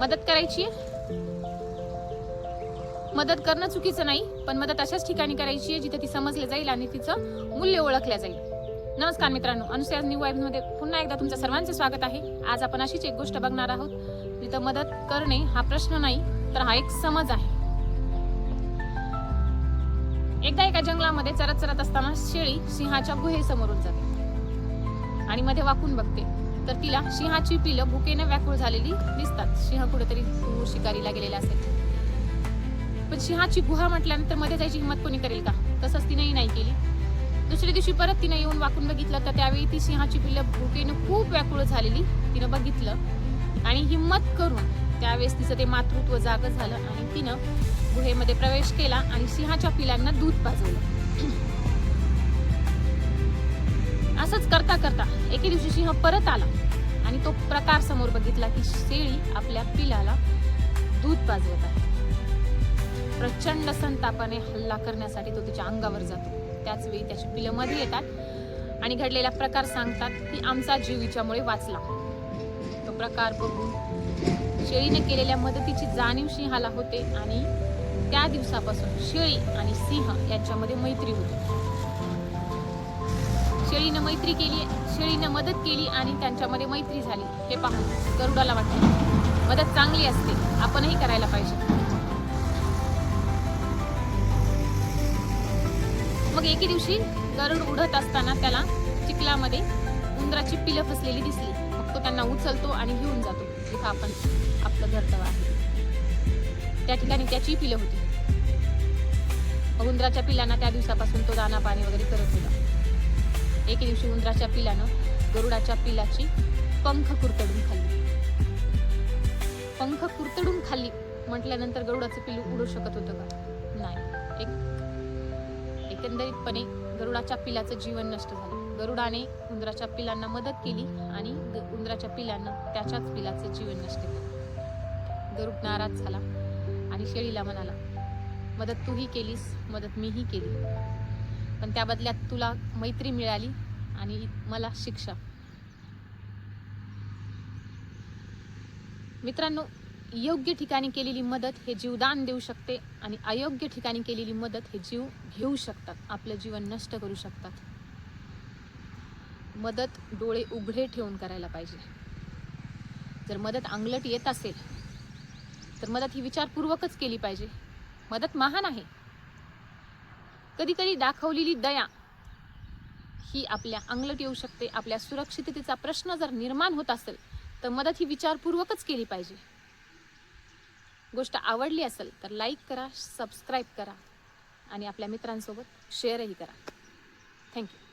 मदत करायची? मदत करणं चुकीचं नाही पण मदत अशाच ठिकाणी करायची आहे जिथे ती समजले जाईल आणि तिचं मूल्य ओळखल्या जाईल. नमस्कार मित्रांनो अनुसयाज न्यू वाईफमध्ये पुन्हा एकदा तुमचं सर्वांचे स्वागत आहे. आज आपण अशीच एक गोष्ट बघणार आहोत. जिथं मदत करणे हा प्रश्न नाही तर हा एक समज आहे. एकदा एका जंगलामध्ये चरत चरत असताना शेळी सिंहाच्या गुहेसमोरून जाते आणि मध्ये वाकून बघते. तर तिला सिंहाची पिलं भुकेनं व्याकुळ झालेली दिसतात. सिंह कुठेतरी दूर शिकारीला गेलेला असेल. पण सिंहाची गुहा म्हटल्यानंतरमध्ये जायची हिंमत कोणी करेल का? तसंच तिनेही नाही केली. दुसऱ्या दिवशी परत तिने येऊन वाकून बघितलं तर त्यावेळी ती सिंहाची पिल्लं भुकेनं खूप व्याकुळ झालेली तिनं बघितलं. आणि हिंमत करून त्यावेळेस तिचं ते मातृत्व जाग झालं आणि तिनं गुहेमध्ये प्रवेश केला आणि सिंहाच्या पिलांना दूध पाजवलं. असंच करता करता एके दिवशी सिंह परत आला आणि तो प्रकार समोर बघितला की शेळी आपल्या पिलाला दूध पाजवत आहे. प्रचंड संतापाने हल्ला करण्यासाठी तो तिच्या अंगावर जातो. त्याच वेळी त्याची पिलं मध्ये येतात आणि घडलेला प्रकार सांगतात की आमचा जीव हिच्यामुळे वाचला. तो प्रकार बघून शेळीने केलेल्या मदतीची जाणीव सिंहाला होते आणि त्या दिवसापासून शेळी आणि सिंह यांच्यामध्ये मैत्री होती. शेळीनं मैत्री केली शेळीनं मदत केली आणि त्यांच्यामध्ये मैत्री झाली. हे पाहून गरुडाला वाटते मदत चांगली असते आपणही करायला पाहिजे. मग एके दिवशी गरुड उडत असताना त्याला चिखलामध्ये उंदराची पिलं फसलेली दिसली. मग तो त्यांना उचलतो आणि घेऊन जातो जिथं आपण आपलं घरटव आहे. त्या ठिकाणी त्याची पिलं होती. मग उंदराच्या पिलांना त्या दिवसापासून तो दाना पाणी वगैरे करत होता. एके दिवशी उंदराच्या पिलानं गरुडाच्या पिलाची पंख कुरतडून खाल्ली. पंख कुरतडून खाल्ली म्हटल्यानंतर गरुडाचं पिलू उडू शकत होतं का? नाही. एक एकंदरीतपणे गरुडाच्या पिलाचं जीवन नष्ट झालं. गरुडाने उंदराच्या पिलांना मदत केली आणि उंदराच्या पिलांना त्याच्याच पिलाचं जीवन नष्ट केलं. गरुड नाराज झाला आणि शेळीला म्हणाला मदत तूही केलीस मदत मीही केली. पण त्या बदल्यात तुला मैत्री मिळाली आणि मला शिक्षा. मित्रांनो योग्य ठिकाणी केलेली मदत हे जीवदान देऊ शकते आणि अयोग्य ठिकाणी केलेली मदत हे जीव घेऊ शकतात आपलं जीवन नष्ट करू शकतात. मदत डोळे उघडे ठेवून करायला पाहिजे. जर मदत अंगलट येत असेल तर मदत ही विचारपूर्वकच केली पाहिजे. मदत महान आहे. कधी कधी दाखवलेली दया ही आपल्या अंगलट येऊ शकते. आपल्या सुरक्षिततेचा प्रश्न जर निर्माण होत असेल तर मदत ही विचारपूर्वकच केली पाहिजे. गोष्ट आवडली असेल तर लाईक करा सबस्क्राईब करा आणि आपल्या मित्रांसोबत शेअरही करा. थँक्यू